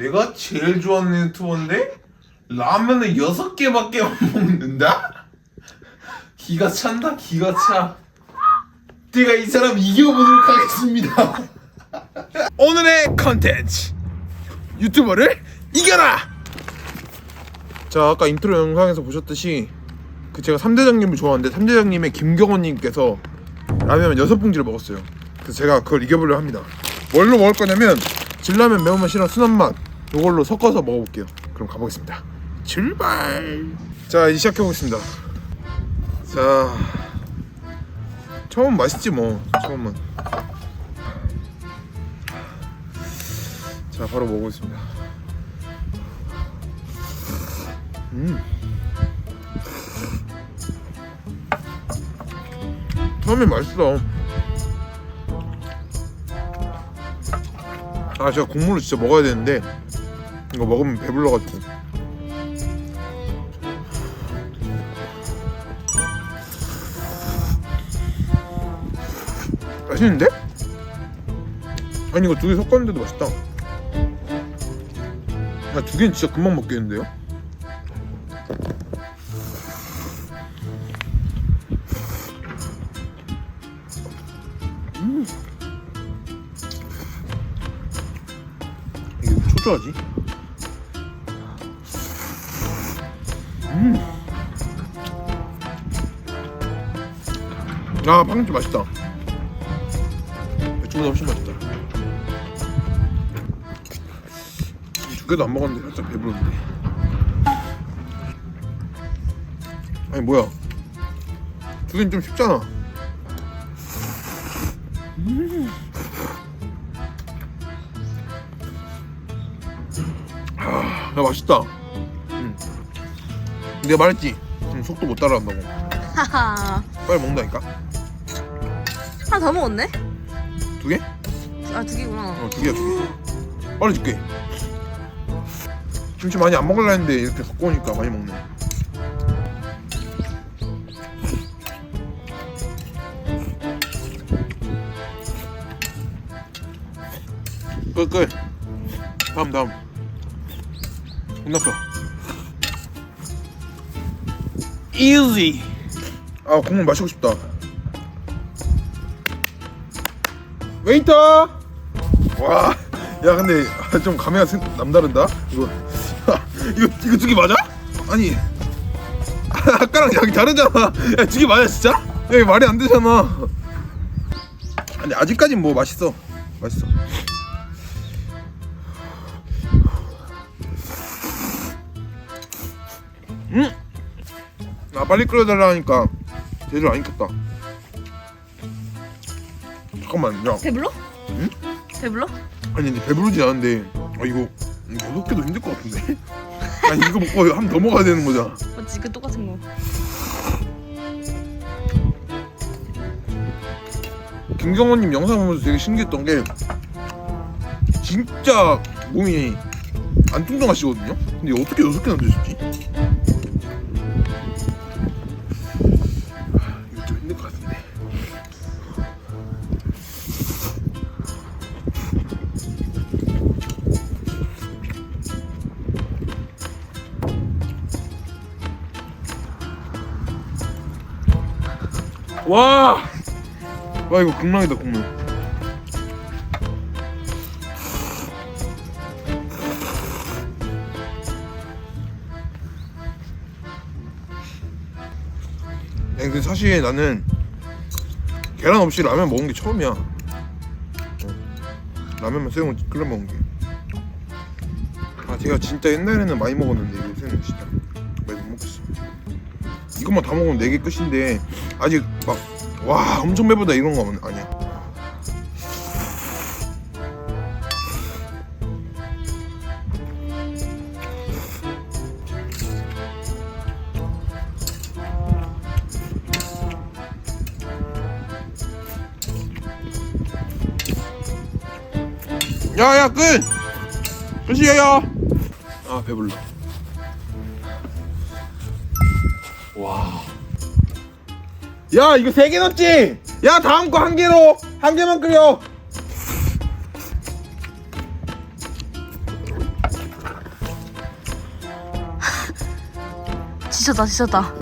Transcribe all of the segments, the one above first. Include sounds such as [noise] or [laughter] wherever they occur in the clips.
내가 제일 좋아하는 유튜버인데 라면을 여섯 개밖에 못 먹는다? 기가 찬다 기가 차. 제가 이 사람 이겨보도록 하겠습니다. 오늘의 컨텐츠. 유튜버를 이겨라! 자 아까 인트로 영상에서 보셨듯이 그 제가 3대장님을 좋아하는데 3대장님의 김경원님께서 라면 여섯 봉지를 먹었어요. 그래서 제가 그걸 이겨보려 합니다. 뭘로 먹을 거냐면 진라면 매운맛이랑 순한 맛 이걸로 섞어서 먹어볼게요. 그럼 가보겠습니다. 출발! 자 이제 시작해보겠습니다. 자 처음 맛있지 뭐 처음은. 자 바로 먹어보겠습니다. 음. 처음에 맛있어. 아 제가 국물을 진짜 먹어야 되는데 이거 먹으면 배불러가지고 맛있는데? 아니 이거 두 개 섞었는데도 맛있다 야 두 개는 진짜 금방 먹겠는데요? 음. 이게 왜 초조하지? 음. 아 빵집 맛있다. 맥주보다 훨씬 맛있다. 두 개도 안 먹었는데 살짝 배부른데. 아니 뭐야? 두 개는 좀 쉽잖아. 아, 야 맛있다. 음. 내가 말했지. 음, 속도 못 따라간다고. 하하. 빨리 먹는다니까. 하나 더 먹었네? 두 개? 아, 두 개구나. 어, 두 개야, 두 개. 빨리 줄게. 김치 많이 안 먹으려 했는데 이렇게 갖고 오니까 많이 먹네. 끝, 끝. 다음, 다음. 끝났어. Easy. 아, 국물 마시고 싶다. 웨이터! 와, 야 근데 좀 감회가 생- 남다른다. 이거 [laughs] 이거 이거 두 개 맞아? 아니 [laughs] 아까랑 양이 다르잖아. 야두 개 맞아 진짜? 야 이거 말이 안 되잖아. 아니 아직까진 뭐 맛있어, 맛있어. 아 빨리 끓여달라니까 제대로 안 익혔다. 잠깐만, 야. 배불러? 응? 배불러? 아니 근데 배부르지 않은데 아 이거 여섯 개도 힘들 것 같은데? [laughs] 아니 이거 먹고 한번더 먹어야 되는 거잖아 맞지, 그 똑같은 거. 김경호님 영상 보면서 되게 신기했던 게 진짜 몸이 안 뚱뚱하시거든요? 근데 어떻게 여섯 개나 드셨지? 와! 와 이거 극락이다 국물 야, 근데 사실 나는 계란 없이 라면 먹은 게 처음이야 어. 라면만 생 끓여 먹은 게 아, 제가 진짜 옛날에는 많이 먹었는데 요새는 진짜 이것만 다 먹으면 4개 끝인데 아직 막 와 엄청 배부르다 이런 거 아니야. 야야 끝! 끝이에요. 아 배불러 와. 야 이거 세 개 넣지? 야 다음 거 한 개로 한 개만 끓여. [laughs] 지쳤다 지쳤다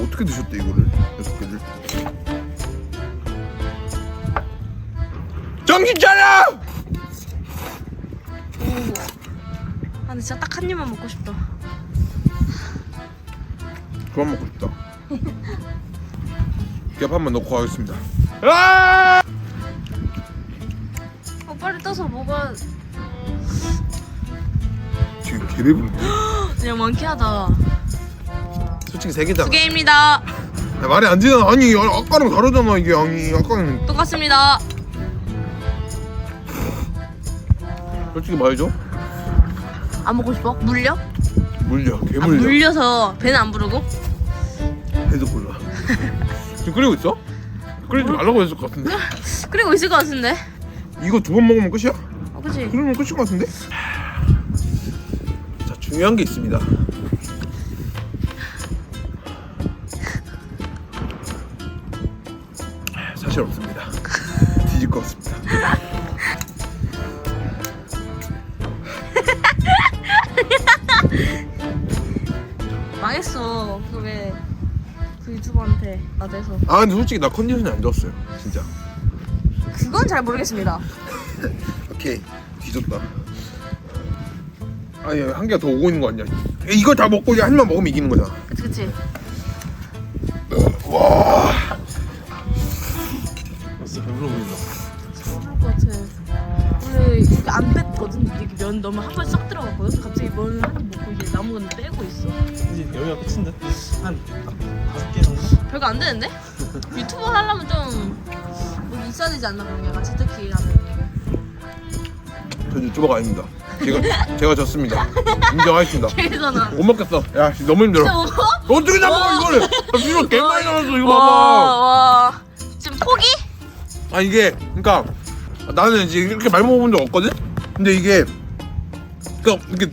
어떻게 드셨대 이거를 여섯 개를? 정신 차려! 아 근데 진짜 딱 한 입만 먹고 싶다 그만 먹고 싶다. [laughs] 겹 한번 넣고 가겠습니다. 아! 어 빨리 떠서 먹어 지금 개배부른데? [gasps] 그냥 많게하다 솔직히 세 개잖아. 두 개입니다 야, 말이 안 되잖아. 아니 아까랑 다르잖아 이게 양이 아까는 똑같습니다 솔직히 말해줘. 안 먹고 싶어? 물려? 물려 아, 개물려. 물려서 배는 안 부르고? 배도 몰라. [laughs] 지금 끓이고 있어? 끓이지 말라고 했을 것 같은데. [laughs] 그리고 있을 것 같은데 이거 두 번 먹으면 끝이야? 어 그치? 그러면 끝인 것 같은데? 자 중요한 게 있습니다. 사실 없습니다. [laughs] 뒤질 것 같습니다. 유튜버한테 나대서 아 근데 솔직히 나 컨디션이 안 좋았어요. 진짜. 그건 잘 모르겠습니다 [laughs] 오케이 뒤졌다. 아니 한 개가 더 오고 있는 거 아니야? 이걸 다 먹고 이제 한 입만 먹으면 이기는 거잖아. 그치 그치 와. 진짜 배불러 보인다. 모를 것 같아 원래 이렇게 안 뺐거든 이렇게 면 넣으면 한번싹 들어갔거든 갑자기 면한입 먹고 이제 남은 건 빼고 있어 이제 여기가 끝인데 한 정도? 별거 안 되는데? [laughs] 유튜버 하려면 좀뭐 있어야 되지 않나 그런 게 약간 하는 저 유튜버가 아닙니다. 제가 제가 졌습니다. [laughs] 인정하겠습니다. 그래서나 못 먹겠어. 야 씨, 너무 힘들어. 먹어? 어떻게 다 먹어 이거를? 아, 비료 개 많이 나왔어 이거 봐봐. 와. 지금 포기? 아 이게 그러니까 나는 이제 이렇게 많이 먹어본 적 없거든. 근데 이게 그러니까 이게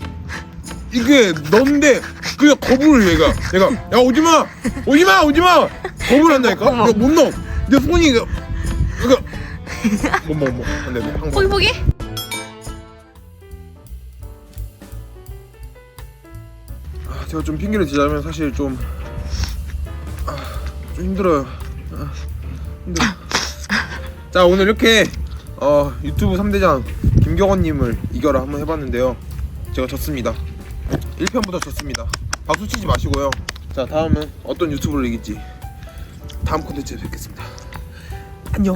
이게 너인데 그냥 거부를 해, 얘가 얘가 야 오지마 오지마 오지마 거부를 한다니까. 못 넣어. 내 손이 이거 그러니까 못 먹어 못 먹어. 안돼 안 포기. 포기? 아, 제가 좀 핑계를 대자면 사실 좀, 아, 좀 힘들어요. 아, 힘들어. 자 오늘 이렇게 어, 유튜브 3대장 김경원님을 이겨라 한번 해봤는데요. 제가 졌습니다. 1편부터 졌습니다. 박수 치지 마시고요. 자 다음은 어떤 유튜브를 이길지 다음 콘텐츠에 뵙겠습니다. 안녕.